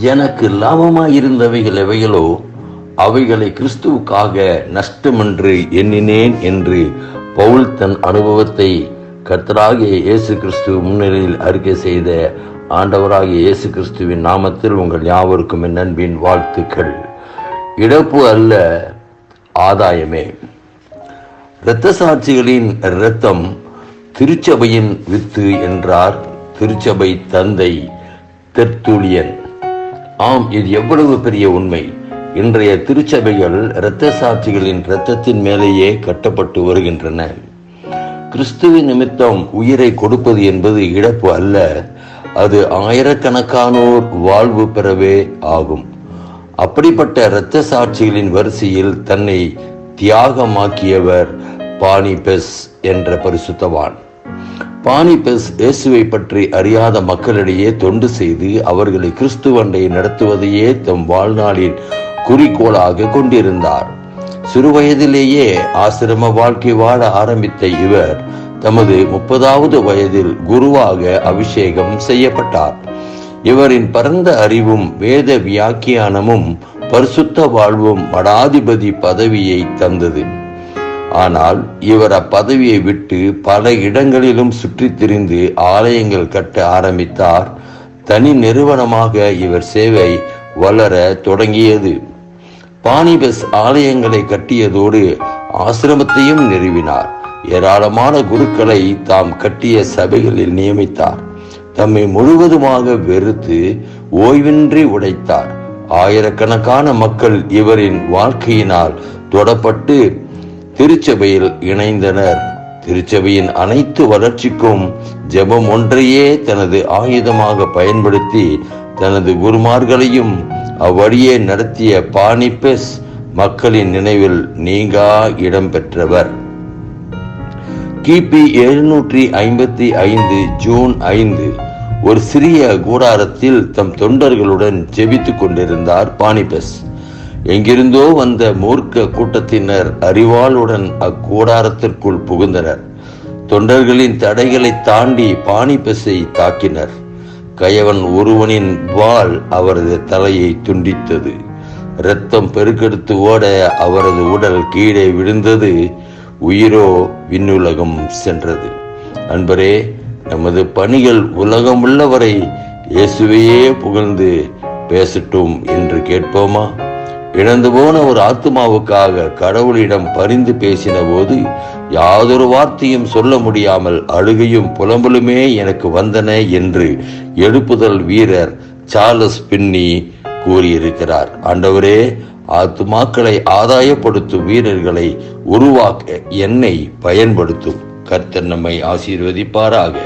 எனக்கு லாபமாயிருந்தவைகள் எவைகளோ அவைகளை கிறிஸ்துவுக்காக நஷ்டமென்று எண்ணினேன் என்று பவுல் தன் அனுபவத்தை கர்த்தராகிய இயேசு கிறிஸ்துவ முன்னிலையில் அறிக்கை செய்த ஆண்டவராகிய இயேசு கிறிஸ்துவின் நாமத்தில் உங்கள் யாவருக்கும் என் நண்பின் வாழ்த்துக்கள். இழப்பு அல்ல ஆதாயமே. இரத்த சாட்சிகளின் இரத்தம் திருச்சபையின் வித்து என்றார். திருச்சபை தந்தை தெர்த்துலியன். ஆம் இது எவ்வளவு பெரிய உண்மை. இன்றைய திருச்சபைகள் இரத்த சாட்சிகளின் இரத்தத்தின் மேலேயே கட்டப்பட்டு வருகின்றன. கிறிஸ்துவின் நிமித்தம் உயிரை கொடுப்பது என்பது இழப்பு அல்ல. அது ஆயிரக்கணக்கானோர் வாழ்வு பெறவே ஆகும். அப்படிப்பட்ட இரத்த சாட்சிகளின் வரிசையில் தன்னை தியாகமாக்கியவர் பானிபெஸ் என்ற பரிசுத்தவான். பானிபஸ் இயேசுவை பற்றி அறியாத மக்களிடையே தொண்டு செய்து அவர்களை கிறிஸ்துவண்டை நடத்துவதையே தம் வாழ்நாளின் குறிக்கோளாக கொண்டிருந்தார். சிறுவயதிலேயே ஆசிரம வாழ்க்கை வாழ ஆரம்பித்த இவர் தமது முப்பதாவது வயதில் குருவாக அபிஷேகம் செய்யப்பட்டார். இவரின் பரந்த அறிவும் வேத வியாக்கியானமும் பரிசுத்த வாழ்வும் மடாதிபதி பதவியை தந்தது. ஆனால் இவர் அப்பதவியை விட்டு பல இடங்களிலும் சுற்றித் திரிந்து ஆலயங்கள் கட்ட ஆரம்பித்தார். தனி நிறுவனமாக இவர் சேவை வளர தொடங்கியது. பானிபஸ் ஆலயங்களை கட்டியதோடு ஆசிரமத்தையும் நிறுவினார். ஏராளமான குருக்களை தாம் கட்டிய சபைகளில் நியமித்தார். தம்மை முழுவதுமாக வெறுத்து ஓய்வின்றி உடைத்தார். ஆயிரக்கணக்கான மக்கள் இவரின் வாழ்க்கையினால் தொடப்பட்டு திருச்சபையில் இணைந்தனர். திருச்சபையின் அனைத்து வளர்ச்சிக்கும் ஜெபம் ஒன்றையே தனது ஆயுதமாக பயன்படுத்தி தனது குருமார்களையும் அவ்வழியே நடத்திய பானிபெஸ் மக்களின் நினைவில் நீங்கா இடம் பெற்றவர் கிபி எழுநூற்றி ஐம்பத்தி ஐந்து ஜூன் ஐந்து ஒரு சிறிய கூடாரத்தில் தம் தொண்டர்களுடன் ஜெபித்துக் கொண்டிருந்தார் பானிபெஸ். எங்கிருந்தோ வந்த மூர்க்க கூட்டத்தினர் அறிவாளுடன் அக்கூடாரத்திற்குள் புகுந்தனர். தொண்டர்களின் தடைகளை தாண்டி பானிபஸை தாக்கினர். கயவன் ஒருவனின் வாள் அவரது தலையை துண்டித்தது. இரத்தம் பெருக்கெடுத்து ஓட அவரது உடல் கீழே விழுந்தது. உயிரோ விண்ணுலகம் சென்றது. அன்பரே நமது பணிகள் உலகம் உள்ளவரை இயேசுவையே புகழ்ந்து பேசட்டும் என்று கேட்போமா? இழந்து போன ஒரு ஆத்மாவுக்காக கடவுளிடம் பரிந்து பேசின போது யாதொரு வார்த்தையும் சொல்ல முடியாமல் அழுகையும் புலம்பலுமே எனக்கு வந்தன என்று எழுப்புதல் வீரர் சார்லஸ் பின்னி கூறியிருக்கிறார். ஆண்டவரே ஆத்துமாக்களை ஆதாயப்படுத்தும் வீரர்களை உருவாக்க என்னை பயன்படுத்தும். கர்த்தர் நம்மை ஆசீர்வதிப்பாராக.